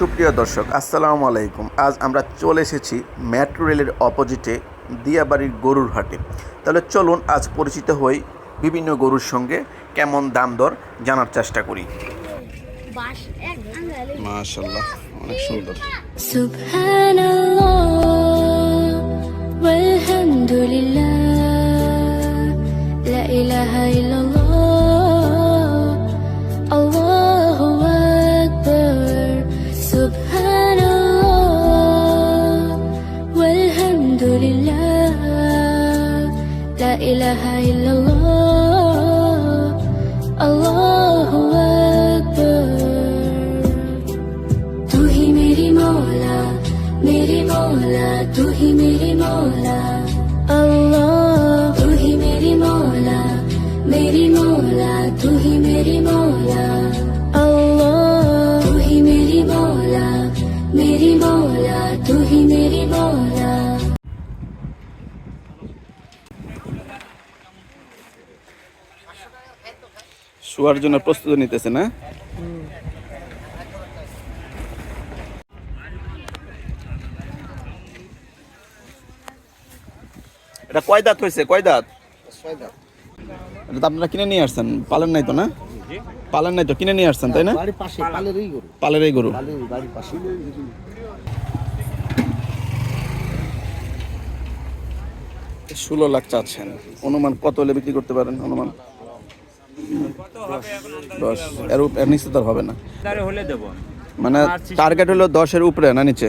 সুপ্রিয় দর্শক আসসালামু আলাইকুম। আজ আমরা চলে এসেছি মেট্রো রেলের অপোজিটে দিয়াবাড়ির গরুর হাটে। তাহলে চলুন আজ পরিচিত হই বিভিন্ন গরুর সঙ্গে কেমন দাম দর জানার চেষ্টা করি। বাস মাশাল্লাহ অনেক সুন্দর। ইলাহা ইল্লাল্লাহ আল্লাহু আকবার তু হি মেরি মওলা মেরি মওলা তু হি মেরি মওলা আল্লাহ তু হি মেরি মওলা মেরি মওলা তু হি মেরি মওলা শোয়ার জন্য প্রস্তুতি নিতেছে না? এটা কয় দাঁত হয়েছে? কয় দাঁত? এটা তো আপনারা কিনে নিয়ে আসছেন পালেন নাই তো না? পালেন নাই তো কিনে নিয়ে আসছেন তাই না? পালের এই গরু। ষোলো লাখ চাচ্ছেন। অনুমান কত হলে বিক্রি করতে পারেন? অনুমান? দশ। এর এর নিচে তো হবে না। হলে দেবো। মানে টার্গেট হলো দশের উপরে না নিচে?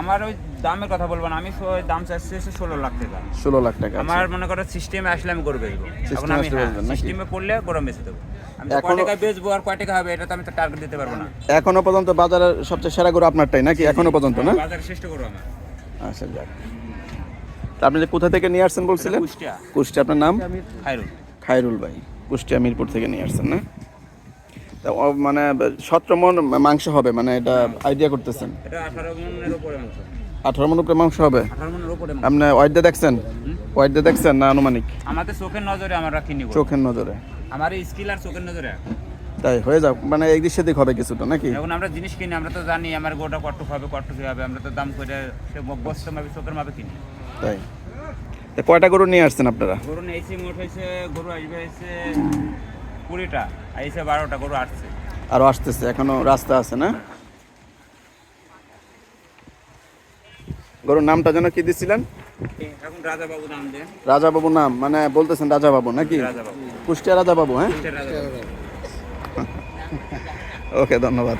আমার ওই দামের কথা বলব না আমি ওই দাম চাচ্ছি হচ্ছে ষোলো লাখ টাকা। ষোলো লাখ টাকা আচ্ছা। আমার মনে করো সিস্টেমে আসলে আমি গরু বেচবো। এখন আমি? সিস্টেমে পড়লে গরম বেচে দেবো। আমি কয় টাকা বেচবো আর কয় টাকা হবে এটা তো আমি তো টার্গেট দিতে পারব না। এখনও পর্যন্ত বাজারের সবচেয়ে সেরা গরু আপনারটাই নাকি? এখনও পর্যন্ত না? বাজারে শ্রেষ্ঠ গরু আমার। আচ্ছা যাক। আপনি যে কোথা থেকে নিয়ে আসছেন বলছিলেন? কুষ্টিয়া। কুষ্টিয়া আপনার নাম? খাইরুল খায়রুল ভাই। কুষ্টিয়া মিরপুর থেকে নিয়ে আসছেন না? তা মানে সতেরো মন মাংস হবে মানে এটা আইডিয়া করতেছেন? এটা আঠারো মন উপরে মাংস। হবে। আপনি ওয়াইডে দেখছেন? ওয়াইডে দেখছেন না আনুমানিক? আমাদের চোখের নজরে আমরা কিনি। চোখের নজরে। আমার স্কিল আর চোখের নজরে। তাই হয়ে যাক। মানে একদিক সেদিক হবে কিছুটা নাকি? এখন আমরা জিনিস কিনি আমরা তো জানি আমার গোটা কটুক হবে কটুক হবে আমরা তো দাম করে সে বস্তা মাপে চোখের মাপে কিনি। তাই। তা কয়টা গরু নিয়ে আসছেন আপনারা? গরু নিয়েছি মোট হয়েছে গরু আসবে হয়েছে কুড়িটা আইসে বারোটা গরু আসছে। আরও আসতেছে এখনও রাস্তা আছে না? গরুর নামটা যেন কি দিছিলেন? এখন রাজা বাবু নাম দেন। রাজা বাবু নাম মানে বলতেছেন রাজা বাবু নাকি? রাজা বাবু কুষ্টিয়া রাজা বাবু হ্যাঁ ওকে ধন্যবাদ।